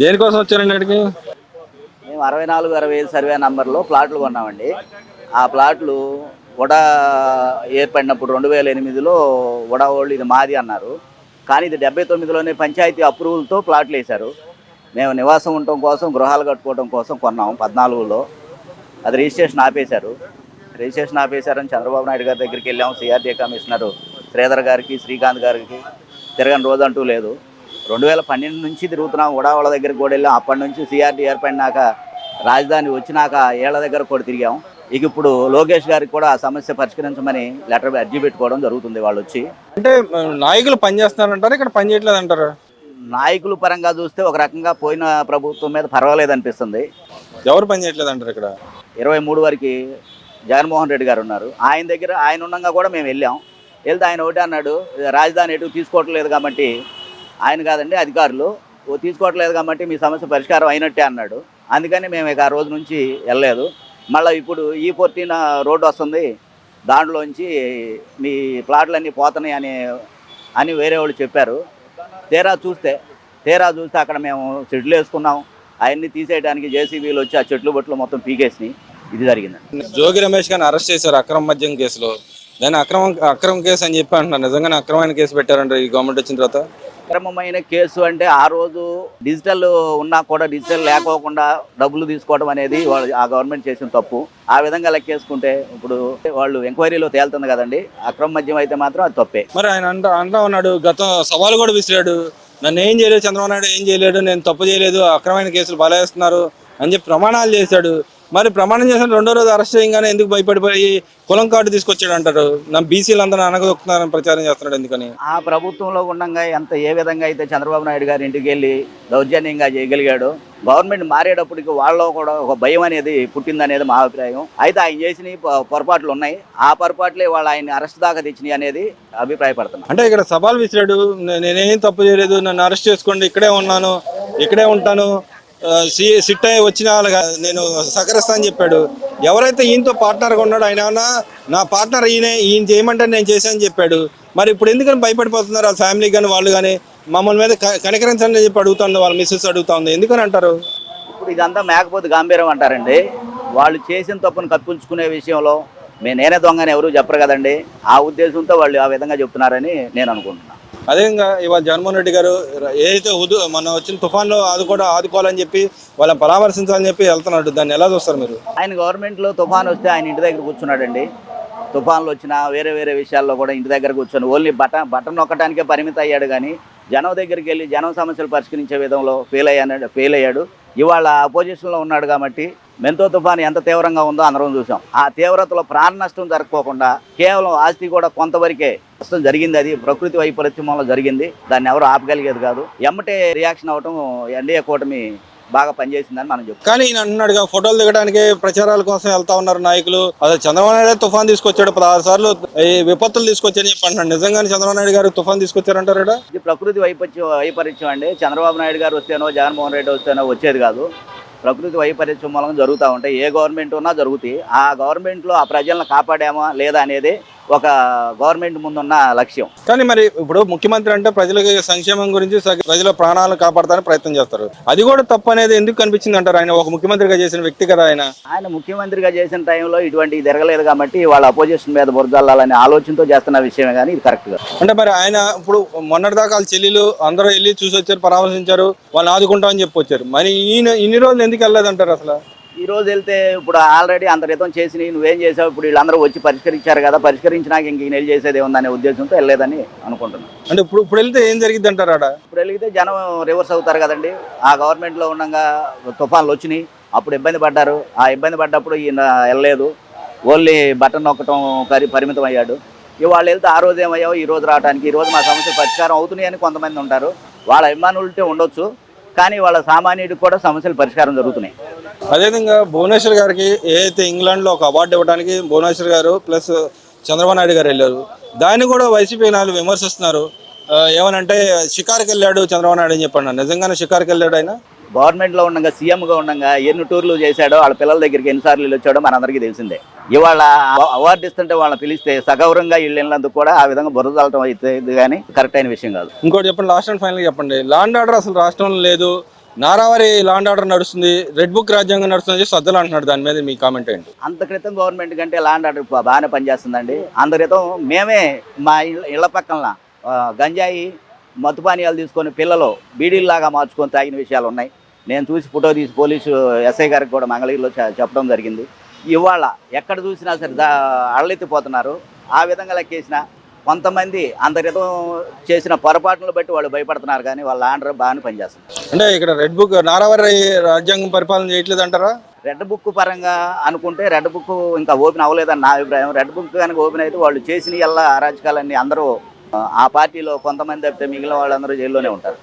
దేనికోసం వచ్చారండి అక్కడికి? మేము అరవై నాలుగు అరవై ఐదు సర్వే నంబర్లో ప్లాట్లు కొన్నామండి. ఆ ప్లాట్లు వడా ఏర్పడినప్పుడు రెండు వేల ఎనిమిదిలో వడా వాళ్ళు ఇది మాది అన్నారు. కానీ ఇది డెబ్బై తొమ్మిదిలోనే పంచాయతీ అప్రూవల్తో ప్లాట్లు వేశారు. మేము నివాసం ఉండటం కోసం గృహాలు కట్టుకోవడం కోసం కొన్నాం పద్నాలుగులో. అది రిజిస్ట్రేషన్ ఆపేశారు. రిజిస్ట్రేషన్ ఆపేశారని చంద్రబాబు నాయుడు గారి దగ్గరికి వెళ్ళాం. సిఆర్డీ కమిషనరు శ్రీధర్ గారికి శ్రీకాంత్ గారికి. తిరగని రోజు అంటూ లేదు. రెండు వేల పన్నెండు నుంచి తిరుగుతున్నాం. ఉడావాళ్ళ దగ్గరికి కూడా వెళ్ళాం. అప్పటి నుంచి సిఆర్డీ ఏర్పడినాక రాజధాని వచ్చినాక ఏళ్ళ దగ్గర కూడా తిరిగాం. ఇక ఇప్పుడు లోకేష్ గారికి కూడా ఆ సమస్య పరిష్కరించమని లెటర్ అర్జీ పెట్టుకోవడం జరుగుతుంది వాళ్ళు వచ్చి. అంటే నాయకులు పని చేస్తున్నారంటారు? ఇక్కడ పని చేయట్లేదు అంటారు నాయకుల పరంగా చూస్తే ఒక రకంగా పోయిన ప్రభుత్వం మీద పర్వాలేదు అనిపిస్తుంది. ఎవరు పని చేయట్లేదు అంటారు ఇక్కడ? ఇరవై మూడు వరకు జగన్మోహన్ రెడ్డి గారు ఉన్నారు. ఆయన దగ్గర ఆయన ఉండగా కూడా మేము వెళ్ళాం. వెళ్తే ఆయన ఒకటి అన్నాడు రాజధాని ఎటు తీసుకోవట్లేదు కాబట్టి ఆయన కాదండి అధికారులు. తీసుకోవట్లేదు కాబట్టి మీ సమస్య పరిష్కారం అయినట్టే అన్నాడు. అందుకని మేము ఇక ఆ రోజు నుంచి వెళ్ళలేదు. మళ్ళీ ఇప్పుడు ఈ ఫోర్టీన్ రోడ్డు వస్తుంది. దాంట్లోంచి మీ ప్లాట్లన్నీ పోతున్నాయి అని అని వేరే వాళ్ళు చెప్పారు. తీరా చూస్తే తీరా చూస్తే అక్కడ మేము చెట్లు వేసుకున్నాం. అవన్నీ తీసేయడానికి జేసీబీలు వచ్చి ఆ చెట్లు బొట్లు మొత్తం పీకేసినాయి. ఇది జరిగిందండి జోగి రమేష్ గారిని అరెస్ట్ చేశారు అక్రమ మద్యం కేసులో. దాన్ని అక్రమ అక్రమ కేసు అని చెప్పి అంటున్నారు నిజంగానే అక్రమమైన కేసు పెట్టారంటారు ఈ గవర్నమెంట్ వచ్చిన తర్వాత? అక్రమమైన కేసు అంటే ఆ రోజు డిజిటల్ ఉన్నా కూడా డిజిటల్ లేకోకుండా డబ్బులు తీసుకోవడం అనేది వాళ్ళు ఆ గవర్నమెంట్ చేసిన తప్పు. ఆ విధంగా లెక్కేసుకుంటే ఇప్పుడు వాళ్ళు ఎంక్వైరీలో తేలుతుంది కదండి. అక్రమ మద్యం అయితే మాత్రం అది తప్పే. మరి ఆయన అంటా అంటా ఉన్నాడు. గత సవాలు కూడా విసిరాడు. నన్ను ఏం చేయలేదు చంద్రబాబు నాయుడు ఏం చేయలేడు నేను తప్పు చేయలేదు అక్రమైన కేసులు బలాయిస్తున్నారు అని చెప్పి ప్రమాణాలు చేశాడు. మరి ప్రమాణం చేసిన రెండో రోజు అరెస్ట్ చేయగానే ఎందుకు భయపడిపోయి కులం కార్డు తీసుకొచ్చాడు అంటారు? నా బీసీలు అందరూ అనగదొక్కుతున్నారని ప్రచారం చేస్తున్నాడు ఎందుకని? ఆ ప్రభుత్వంలో ఉండగా ఎంత ఏ విధంగా అయితే చంద్రబాబు నాయుడు గారి ఇంటికి వెళ్ళి దౌర్జన్యంగా చేయగలిగాడు గవర్నమెంట్ మారేటప్పటికి వాళ్ళలో కూడా ఒక భయం అనేది పుట్టిందనేది మా అభిప్రాయం. అయితే ఆయన చేసిన పొరపాట్లు ఉన్నాయి. ఆ పొరపాట్లే వాళ్ళు ఆయన అరెస్ట్ దాకా తెచ్చినాయి అనేది అభిప్రాయపడుతున్నాను అంటే ఇక్కడ సవాల్ విసిరాడు నేనేం తప్పు చేయలేదు నన్ను అరెస్ట్ చేసుకోండి ఇక్కడే ఉన్నాను ఇక్కడే ఉంటాను సిట్ అయ్యి వచ్చిన వాళ్ళగా నేను సహకరిస్తా అని చెప్పాడు. ఎవరైతే ఈయనతో పార్ట్నర్గా ఉన్నాడో ఆయన ఏమన్నా నా పార్ట్నర్ ఈయనే ఈయన చేయమంటే నేను చేశానని చెప్పాడు. మరి ఇప్పుడు ఎందుకని భయపడిపోతున్నారు వాళ్ళ ఫ్యామిలీ కానీ వాళ్ళు కానీ మమ్మల్ని మీద క- కనికరించండి చెప్పి అడుగుతుంది వాళ్ళ మిస్సెస్ అడుగుతా ఉంది ఎందుకని అంటారు? ఇప్పుడు ఇదంతా మేకపోతే గాంభీర్యం అంటారండి. వాళ్ళు చేసిన తప్పును కప్పించుకునే విషయంలో మేము నేనే దొంగని ఎవరు చెప్పరు కదండి. ఆ ఉద్దేశంతో వాళ్ళు ఆ విధంగా చెప్తున్నారని నేను అనుకుంటున్నాను అదేవిధంగా ఇవాళ జగన్మోహన్ రెడ్డి గారు ఏదైతే హుదు మన వచ్చిన తుఫాన్లో అది కూడా ఆదుకోవాలని చెప్పి వాళ్ళని పరామర్శించాలని చెప్పి వెళ్తున్నాడు దాన్ని ఎలా చూస్తారు మీరు? ఆయన గవర్నమెంట్లో తుఫాన్ వస్తే ఆయన ఇంటి దగ్గర కూర్చున్నాడండి. తుఫాన్లు వచ్చినా వేరే వేరే విషయాల్లో కూడా ఇంటి దగ్గర కూర్చొని ఓన్లీ బటన్ బటన్ నొక్కడానికే పరిమితం అయ్యాడు కానీ జనం దగ్గరికి వెళ్ళి జనం సమస్యలు పరిష్కరించే విధంలో ఫెయిల్ అయ్యాడు ఫెయిల్ అయ్యాడు. ఇవాళ అపోజిషన్లో ఉన్నాడు కాబట్టి మెంతో తుఫాన్ ఎంత తీవ్రంగా ఉందో అందరం చూసాం. ఆ తీవ్రతలో ప్రాణ నష్టం జరగకోకుండా కేవలం ఆస్తి కూడా కొంతవరకే నష్టం జరిగింది అది. ప్రకృతి వైపరీత్యం వల్ల జరిగింది. దాన్ని ఎవరు ఆపగలిగేది కాదు. ఎమ్మటే రియాక్షన్ అవటం ఎన్డీఏ కూటమి బాగా పనిచేసిందని మనం చెప్తాం. కానీ ఈయన అంటున్నాడుగా ఫోటోలు దిగడానికి ప్రచారాల కోసం వెళ్తా ఉన్నారు నాయకులు. అదే చంద్రబాబు నాయుడు తుఫాన్ తీసుకొచ్చాడు పదహారు సార్లు. ఈ విపత్తులు తీసుకొచ్చారని చెప్పి అంటున్నాడు. నిజంగానే చంద్రబాబు నాయుడు గారు తుఫాన్ తీసుకొచ్చారంటారు? ఇది ప్రకృతి వైపరీత్యం వైపరీత్యం అండి. చంద్రబాబు నాయుడు గారు వస్తేనో జగన్మోహన్ రెడ్డి వస్తేనో వచ్చేది కాదు. ప్రకృతి వైపరీత్యం మూలంగా జరుగుతూ ఉంటాయి. ఏ గవర్నమెంట్ ఉన్నా జరుగుతాయి. ఆ గవర్నమెంట్లో ఆ ప్రజలను కాపాడామా లేదా అనేది ఒక గవర్నమెంట్ ముందున్న లక్ష్యం. కానీ మరి ఇప్పుడు ముఖ్యమంత్రి అంటే ప్రజలకి సంక్షేమం గురించి ప్రజల ప్రాణాలను కాపాడతానికి ప్రయత్నం చేస్తారు. అది కూడా తప్పు అనేది ఎందుకు కనిపించింది అంటారు ఆయన? ఒక ముఖ్యమంత్రిగా చేసిన వ్యక్తి కదా ఆయన. ఆయన ముఖ్యమంత్రిగా చేసిన టైంలో ఇటువంటి జరగలేదు కాబట్టి వాళ్ళ అపోజిషన్ మీద బురదల్లాలనే ఆలోచనతో చేస్తున్న విషయమే కానీ ఇది కరెక్ట్ కాదు అంటే మరి ఆయన ఇప్పుడు మొన్నటిదాకా వాళ్ళ చెల్లెలు అందరూ వెళ్ళి చూసి వచ్చారు పరామర్శించారు వాళ్ళని ఆదుకుంటామని చెప్పి వచ్చారు మరి ఈయన ఇన్ని రోజులు ఎందుకు వెళ్ళలేదంటారు అసలు? ఈ రోజు వెళ్తే ఇప్పుడు ఆల్రెడీ అంత రితం చేసి నువ్వేం చేసావు? ఇప్పుడు వీళ్ళందరూ వచ్చి పరిష్కరించారు కదా పరిష్కరించినాక ఇంక ఈయన చేసేది ఉందనే ఉద్దేశంతో వెళ్ళలేదని అనుకుంటున్నాను. అంటే ఇప్పుడు ఇప్పుడు వెళ్తే ఏం జరిగింది అంటారు ఆడ? ఇప్పుడు వెలిగితే జనం రివర్స్ అవుతారు కదండి. ఆ గవర్నమెంట్లో ఉండగా తుఫాన్లు వచ్చినాయి అప్పుడు ఇబ్బంది పడ్డారు. ఆ ఇబ్బంది పడ్డప్పుడు ఈయన వెళ్ళలేదు. ఓన్లీ బటన్ నొక్కటం పరి పరిమితం అయ్యాడు ఇవాళ వెళ్తే ఆ రోజు ఏమయ్యావు? ఈ రోజు రావడానికి ఈ రోజు మా సమస్య పరిష్కారం అవుతున్నాయి అని కొంతమంది ఉంటారు. వాళ్ళ అభిమానులతో ఉండొచ్చు. కానీ వాళ్ళ సామాన్యుడికి కూడా సమస్యలు పరిష్కారం జరుగుతున్నాయి. అదేవిధంగా భువనేశ్వర్ గారికి ఏదైతే ఇంగ్లాండ్లో ఒక అవార్డు ఇవ్వడానికి భువనేశ్వర్ గారు ప్లస్ చంద్రబాబు నాయుడు గారు వెళ్ళారు. దాన్ని కూడా వైసీపీ నాయకులు విమర్శిస్తున్నారు. ఏమనంటే షికార్కి వెళ్ళాడు చంద్రబాబు నాయుడు అని చెప్పండి నిజంగానే షికార్కి వెళ్ళాడు ఆయన? గవర్నమెంట్లో ఉండగా సీఎంగా ఉండగా ఎన్ని టూర్లు చేశాడో వాళ్ళ పిల్లల దగ్గరికి ఎన్నిసార్లు వెళ్ళి వచ్చాడో మనందరికీ తెలిసిందే. ఇవాళ అవార్డు ఇస్తుంటే వాళ్ళని పిలిస్తే సగౌరవంగా వీళ్ళు వెళ్ళినందుకు కూడా ఆ విధంగా బురదలటం అయితే కానీ కరెక్ట్ అయిన విషయం కాదు. ఇంకోటి చెప్పండి లాస్ట్ అండ్ ఫైనల్ చెప్పండి. లాండ్ ఆర్డర్ అసలు రాష్ట్రంలో లేదు. నారావారి లాండ్ ఆర్డర్ నడుస్తుంది. రెడ్ బుక్ రాజ్యాంగం నడుస్తుంది సద్దలు అంటున్నాడు దాని మీద మీ కామెంట్ ఏంటి? అంత క్రితం గవర్నమెంట్ కంటే ల్యాండ్ ఆర్డర్ బాగానే పనిచేస్తుందండి. అంత క్రితం మేమే మా ఇళ్ళ ఇళ్ళ పక్కన గంజాయి మత్తు పానీయాలు తీసుకొని పిల్లలు బీడీల్లాగా మార్చుకొని తాగిన విషయాలు ఉన్నాయి. నేను చూసి ఫోటో తీసి పోలీసు ఎస్ఐ గారికి కూడా మంగళగిరిలో చెప్పడం జరిగింది. ఇవాళ ఎక్కడ చూసినా సరే దా అళ్ళెత్తిపోతున్నారు. ఆ విధంగా లెక్కేసిన కొంతమంది అంత క్రితం చేసిన పొరపాట్లను బట్టి వాళ్ళు భయపడుతున్నారు కానీ వాళ్ళ ఆర్డర్ బాగానే పనిచేస్తుంది. అంటే ఇక్కడ రెడ్ బుక్ నారావారి రాజ్యాంగం పరిపాలన చేయట్లేదు అంటారా రెడ్ బుక్ పరంగా అనుకుంటే రెడ్ బుక్ ఇంకా ఓపెన్ అవ్వలేదని నా అభిప్రాయం. రెడ్ బుక్ కనుక ఓపెన్ అయితే వాళ్ళు చేసిన ఎల్ల అరాచకాలన్నీ అందరూ ఆ, ఆ పార్టీలో కొంతమంది తప్పితే మిగిలిన వాళ్ళందరూ జైల్లోనే ఉంటారు.